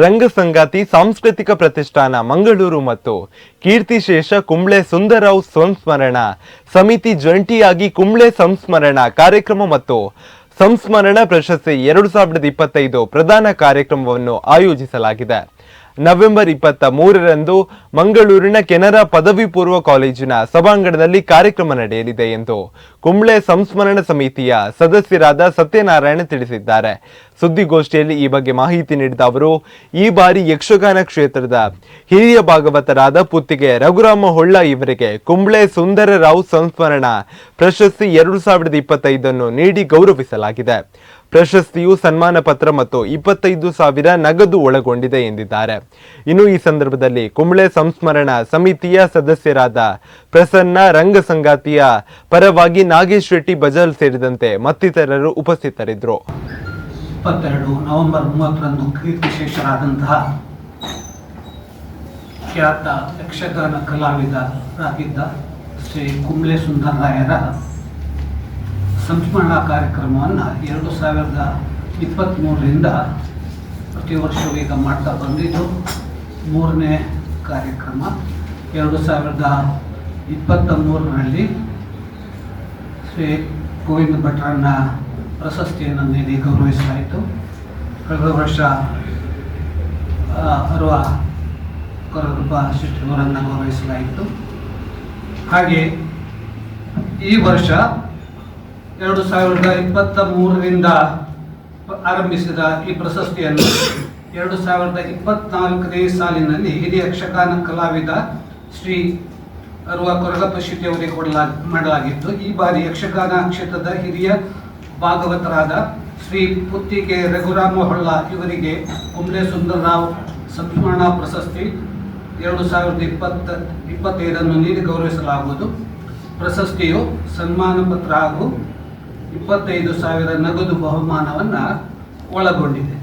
ರಂಗಸಂಗಾತಿ ಸಾಂಸ್ಕೃತಿಕ ಪ್ರತಿಷ್ಠಾನ, ಮಂಗಳೂರು ಮತ್ತು ಕೀರ್ತಿಶೇಷ ಕುಂಬ್ಳೆ ಸುಂದರರಾವ್ ಸಂಸ್ಮರಣ, ಸಮಿತಿ ಜಂಟಿಯಾಗಿ ಕುಂಬ್ಳೆ ಸಂಸ್ಮರಣ ಕಾರ್ಯಕ್ರಮ ಮತ್ತು ಸಂಸ್ಮರಣ ಪ್ರಶಸ್ತಿ ಎರಡು ಸಾವಿರದ ಇಪ್ಪತ್ತೈದು ಪ್ರಧಾನ ಕಾರ್ಯಕ್ರಮವನ್ನು ಆಯೋಜಿಸಲಾಗಿದೆ. ನವೆಂಬರ್ ಇಪ್ಪತ್ತ ಮೂರರಂದು ಮಂಗಳೂರಿನ ಕೆನರಾ ಪದವಿ ಪೂರ್ವ ಕಾಲೇಜಿನ ಸಭಾಂಗಣದಲ್ಲಿ ಕಾರ್ಯಕ್ರಮ ನಡೆಯಲಿದೆ ಎಂದು ಕುಂಬ್ಳೆ ಸಂಸ್ಮರಣ ಸಮಿತಿಯ ಸದಸ್ಯರಾದ ಸತ್ಯನಾರಾಯಣ ತಿಳಿಸಿದ್ದಾರೆ. ಸುದ್ದಿಗೋಷ್ಠಿಯಲ್ಲಿ ಈ ಬಗ್ಗೆ ಮಾಹಿತಿ ನೀಡಿದ ಅವರು, ಈ ಬಾರಿ ಯಕ್ಷಗಾನ ಕ್ಷೇತ್ರದ ಹಿರಿಯ ಭಾಗವತರಾದ ಪುತ್ತಿಗೆ ರಘುರಾಮ ಹೊಳ್ಳ ಇವರಿಗೆ ಕುಂಬ್ಳೆ ಸುಂದರರಾವ್ ಸಂಸ್ಮರಣ ಪ್ರಶಸ್ತಿ ಎರಡು ಸಾವಿರದ ಇಪ್ಪತ್ತೈದನ್ನು ನೀಡಿ ಗೌರವಿಸಲಾಗಿದೆ. ಪ್ರಶಸ್ತಿಯು ಸನ್ಮಾನ ಪತ್ರ ಮತ್ತು ಇಪ್ಪತ್ತೈದು ಸಾವಿರ ನಗದು ಒಳಗೊಂಡಿದೆ ಎಂದಿದ್ದಾರೆ. ಇನ್ನು ಈ ಸಂದರ್ಭದಲ್ಲಿ ಕುಂಬ್ಳೆ ಸಂಸ್ಮರಣ ಸಮಿತಿಯ ಸದಸ್ಯರಾದ ಪ್ರಸನ್ನ ರಂಗಸಂಗಾತಿಯ ಪರವಾಗಿ ನಾಗೇಶ್ ಶೆಟ್ಟಿ ಬಜಲ್ ಸೇರಿದಂತೆ ಮತ್ತಿತರರು ಉಪಸ್ಥಿತರಿದ್ದರು. ಇಪ್ಪತ್ತೆರಡು ನವೆಂಬರ್ ಮೂವತ್ತರಂದು ಕೀರ್ತಿಶೇಷರಾದಂತಹ ಖ್ಯಾತ ಯಕ್ಷಗಾನ ಕಲಾವಿದರಾಗಿದ್ದ ಶ್ರೀ ಕುಂಬ್ಳೆ ಸುಂದರರಾಯರ ಸಂಸ್ಮರಣಾ ಕಾರ್ಯಕ್ರಮವನ್ನು ಎರಡು ಸಾವಿರದ ಇಪ್ಪತ್ತ್ಮೂರರಿಂದ ಪ್ರತಿ ವರ್ಷವೂ ಈಗ ಮಾಡ್ತಾ ಬಂದಿದ್ದು ಮೂರನೇ ಕಾರ್ಯಕ್ರಮ. ಎರಡು ಸಾವಿರದ ಇಪ್ಪತ್ತ ಮೂರರಲ್ಲಿ ಶ್ರೀ ಗೋವಿಂದ ಭಟ್ರನ್ನ ಪ್ರಶಸ್ತಿಯನ್ನು ನೀಡಿ ಗೌರವಿಸಲಾಯಿತು. ಕಳೆದ ವರ್ಷ ಅರುವ ಕೊರಗಪ್ಪ ಶಿಷ್ಟವರನ್ನು ಗೌರವಿಸಲಾಯಿತು. ಹಾಗೆ ಈ ವರ್ಷ ಎರಡು ಸಾವಿರದ ಇಪ್ಪತ್ತ ಮೂರರಿಂದ ಆರಂಭಿಸಿದ ಈ ಪ್ರಶಸ್ತಿಯನ್ನು ಎರಡು ಸಾವಿರದ ಇಪ್ಪತ್ನಾಲ್ಕನೇ ಸಾಲಿನಲ್ಲಿ ಹಿರಿಯ ಯಕ್ಷಗಾನ ಕಲಾವಿದ ಶ್ರೀ ಅರುವ ಕೊರಗಪ್ಪ ಶೆಟ್ಟಿ ಅವರಿಗೆ ಕೊಡಲಾ ಮಾಡಲಾಗಿತ್ತು. ಈ ಬಾರಿ ಯಕ್ಷಗಾನ ಕ್ಷೇತ್ರದ ಹಿರಿಯ ಭಾಗವತರಾದ ಶ್ರೀ ಪುತ್ತಿಗೆ ರಘುರಾಮ ಹೊಳ್ಳ ಇವರಿಗೆ ಕುಂಬ್ಳೆ ಸುಂದರರಾವ್ ಪ್ರಶಸ್ತಿ ಎರಡು ಸಾವಿರದ ಇಪ್ಪತ್ತ, ಇಪ್ಪತ್ತೈದನ್ನು ನೀಡಿ ಗೌರವಿಸಲಾಗುವುದು. ಪ್ರಶಸ್ತಿಯು ಸನ್ಮಾನ ಪತ್ರ ಹಾಗೂ ಇಪ್ಪತ್ತೈದು ಸಾವಿರ ನಗದು ಬಹುಮಾನವನ್ನು ಒಳಗೊಂಡಿದೆ.